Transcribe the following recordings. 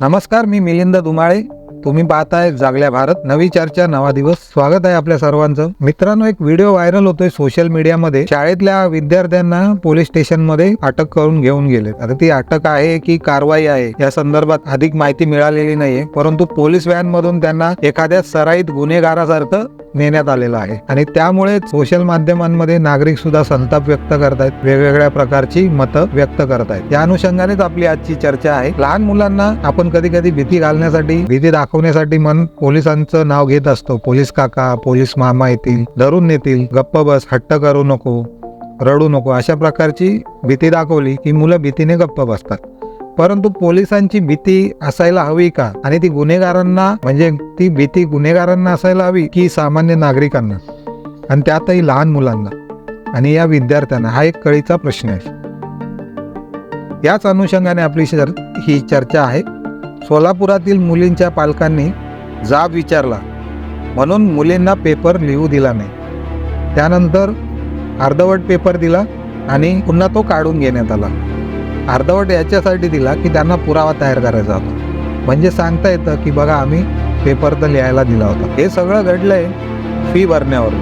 नमस्कार मी मिलिंद दुमाळे. तुम्ही पाहताय जागल्या भारत. नवी चर्चा नवा दिवस. स्वागत आहे आपल्या सर्वांचं. मित्रांनो एक व्हिडिओ व्हायरल होतोय सोशल मीडियामध्ये. शाळेतल्या विद्यार्थ्यांना पोलीस स्टेशनमध्ये अटक करून घेऊन गेले आता ती अटक आहे की कारवाई आहे या संदर्भात अधिक माहिती मिळालेली नाहीये. परंतु पोलीस व्हॅन मधून त्यांना एखाद्या सराईत गुन्हेगारासारखं नेण्यात आलेलं आहे. आणि त्यामुळे सोशल माध्यमांमध्ये नागरिक सुद्धा संताप व्यक्त करतायत. वेगवेगळ्या प्रकारची मतं व्यक्त करतायत. या अनुषंगानेच आपली आजची चर्चा आहे. लहान मुलांना आपण कधी कधी भीती घालण्यासाठी भीती दाखवण्यासाठी मन पोलिसांचं नाव घेत असतो. पोलीस काका पोलीस मामा येतील धरून नेतील गप्प बस हट्ट करू नको रडू नको अशा प्रकारची भीती दाखवली की मुलं भीतीने गप्प बसतात. परंतु पोलिसांची भीती असायला हवी का? आणि ती गुन्हेगारांना म्हणजे ती भीती गुन्हेगारांना असायला हवी की सामान्य नागरिकांना? आणि त्यातही लहान मुलांना. आणि या विद्यार्थ्यांना हा एक कळीचा प्रश्न आहे. याच अनुषंगाने आपली चर ही चर्चा आहे. सोलापुरातील मुलींच्या पालकांनी जाब विचारला. म्हणून मुलींना पेपर लिहू दिला नाही. त्यानंतर अर्धवट पेपर दिला आणि पुन्हा तो काढून घेण्यात आला. अर्धवट याच्यासाठी दिला की त्यांना पुरावा तयार करायचा होता. म्हणजे सांगता येतं की बघा आम्ही पेपर तर लिहायला दिला होता. हे सगळं घडलंय फी भरण्यावर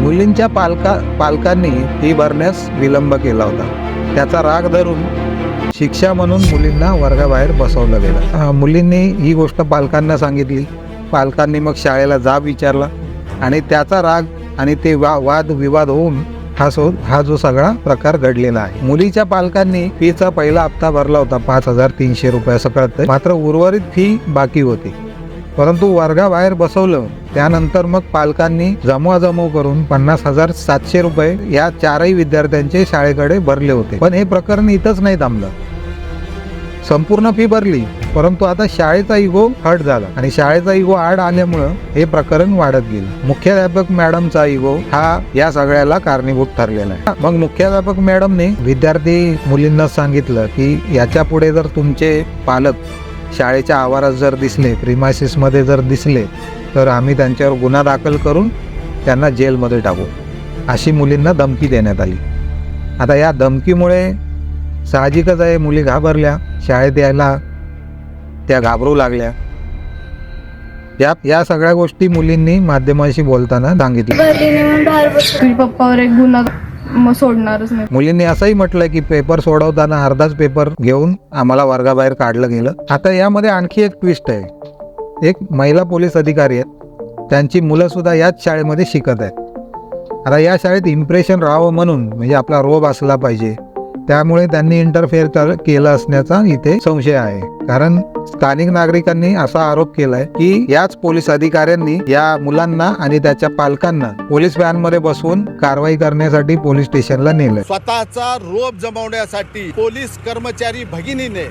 मुलींच्या पालका पालकांनी फी भरण्यास विलंब केला होता. त्याचा राग धरून शिक्षा म्हणून मुलींना वर्गाबाहेर बसवलं गेलं. मुलींनी ही गोष्ट पालकांना सांगितली. पालकांनी मग शाळेला जाब विचारला आणि त्याचा राग आणि ते वा वाद विवाद होऊन हा सो हा जो सगळा प्रकार घडलेला आहे. मुलीच्या पालकांनी फीचा पहिला हप्ता भरला होता पाच हजार तीनशे रुपये असं मात्र उर्वरित फी बाकी होती. परंतु वर्गाबाहेर बसवलं त्यानंतर मग पालकांनी जमवाजमव करून पन्नास हजार सातशे रुपये या चारही विद्यार्थ्यांचे शाळेकडे भरले होते. पण हे प्रकरण इथंच नाही थांबलं. संपूर्ण फी भरली. परंतु आता शाळेचा इगो हट झाला आणि शाळेचा इगो आड आल्यामुळं हे प्रकरण वाढत गेलं. मुख्याध्यापक मॅडमचा इगो हा या सगळ्याला कारणीभूत ठरलेला आहे. मग मुख्याध्यापक मॅडमने विद्यार्थी मुलींना सांगितलं की याच्यापुढे जर तुमचे पालक शाळेच्या आवारात जर दिसले प्रिमायसिसमध्ये जर दिसले तर आम्ही त्यांच्यावर गुन्हा दाखल करून त्यांना जेलमध्ये टाकू अशी मुलींना धमकी देण्यात आली. आता या धमकीमुळे साहजिकच आहे मुली घाबरल्या शाळेत यायला त्या घाबरू लागल्या. या या सगळ्या गोष्टी मुलींनी माध्यमांशी बोलताना सांगितल्या. तुझ्या पप्पावर एक गुन्हा मग सोडणारच नाही. मुलींनी असंही म्हटलं की पेपर सोडवताना अर्धाच पेपर घेऊन आम्हाला वर्गाबाहेर काढलं गेलं. आता यामध्ये आणखी एक ट्विस्ट आहे. एक महिला पोलीस अधिकारी आहेत. त्यांची मुलं सुद्धा याच शाळेमध्ये शिकत आहेत. आता या शाळेत इम्प्रेशन राहावं म्हणून म्हणजे आपला रोब असला पाहिजे. त्यामुळे त्यांनी इंटरफेअर केलं असण्याचा इथे संशय आहे. कारण स्थानिक नागरिकांनी असा आरोप केलाय की याच पोलीस अधिकाऱ्यांनी या मुलांना आणि त्याच्या पालकांना पोलीस व्हॅनमध्ये बसवून कारवाई करण्यासाठी पोलीस स्टेशनला नेलं स्वतःचा रोप जमवण्यासाठी पोलीस कर्मचारी भगिनीने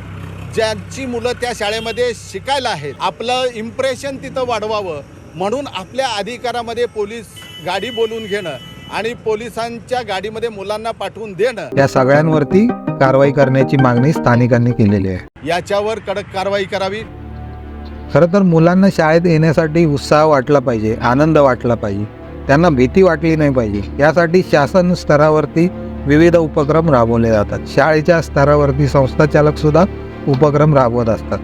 ज्यांची मुलं त्या शाळेमध्ये शिकायला आहेत आपलं इम्प्रेशन तिथं वाढवावं म्हणून आपल्या अधिकारामध्ये पोलीस गाडी बोलवून घेणं आणि पोलिसांच्या गाडीमध्ये मुलांना पाठवून देणं. या सगळ्यांवरती कारवाई करण्याची मागणी स्थानिकांनी केलेली आहे. याच्यावर कडक कारवाई करावी. खरं तर मुलांना शाळेत येण्यासाठी उत्साह वाटला पाहिजे आनंद वाटला पाहिजे. त्यांना भीती वाटली नाही पाहिजे. यासाठी शासन स्तरावरती विविध उपक्रम राबवले जातात. शाळेच्या स्तरावरती संस्थाचालक सुद्धा उपक्रम राबवत असतात.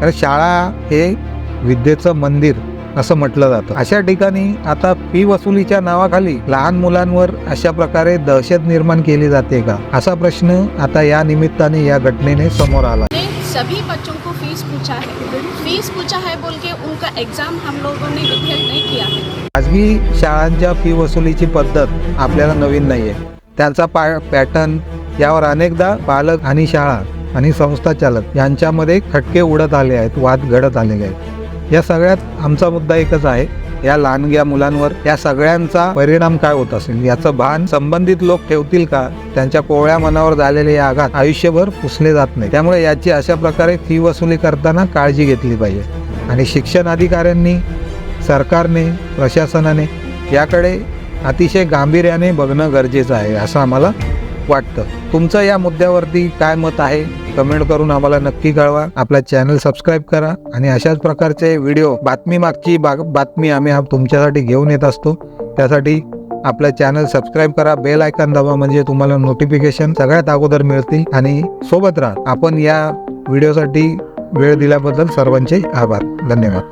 कारण शाळा हे विद्येचं मंदिर. असं म्हटलं जातं. अशा ठिकाणी आता फी वसुलीच्या नावाखाली लहान मुलांवर अशा प्रकारे दहशत निर्माण केली जाते का? असा प्रश्न आता या निमित्ताने या घटनेने समोर आला. सभी बच्चों को फीस पूछा है। फीस पूछा है बोल के उनका एग्जाम हम लोगों ने विधेयक नहीं किया है। खाजगी शाळांच्या फी वसुलीची पद्धत आपल्याला नवीन नाही आहे त्यांचा पा पॅटर्न यावर अनेकदा पालक आणि शाळा आणि संस्था चालक यांच्यामध्ये खटके उडत आले आहेत वाद घडत आलेले आहेत. या सगळ्यात आमचा मुद्दा एकच आहे या लहानग्या मुलांवर या सगळ्यांचा परिणाम काय होत असेल? याचं भान संबंधित लोक ठेवतील का? त्यांच्या कोवळ्या मनावर झालेले आघात आयुष्यभर पुसले जात नाही त्यामुळे याची अशा प्रकारे फी वसुली करताना काळजी घेतली पाहिजे. आणि शिक्षण अधिकाऱ्यांनी सरकारने प्रशासनाने याकडे अतिशय गांभीर्याने बघणं गरजेचं आहे असं आम्हाला वाटतं. तुमचं या मुद्द्यावरती काय मत आहे कमेंट करून आम्हाला नक्की कळवा. आपला चॅनल सबस्क्राईब करा आणि अशाच प्रकारचे व्हिडिओ बातमी मागची बाग बातमी आम्ही तुमच्यासाठी घेऊन येत असतो. त्यासाठी आपलं चॅनल सबस्क्राईब करा बेल आयकॉन दाबा म्हणजे तुम्हाला नोटिफिकेशन सगळ्यात अगोदर मिळतील. आणि सोबत राहा. आपण या व्हिडिओसाठी वेळ दिल्याबद्दल सर्वांचे आभार. धन्यवाद.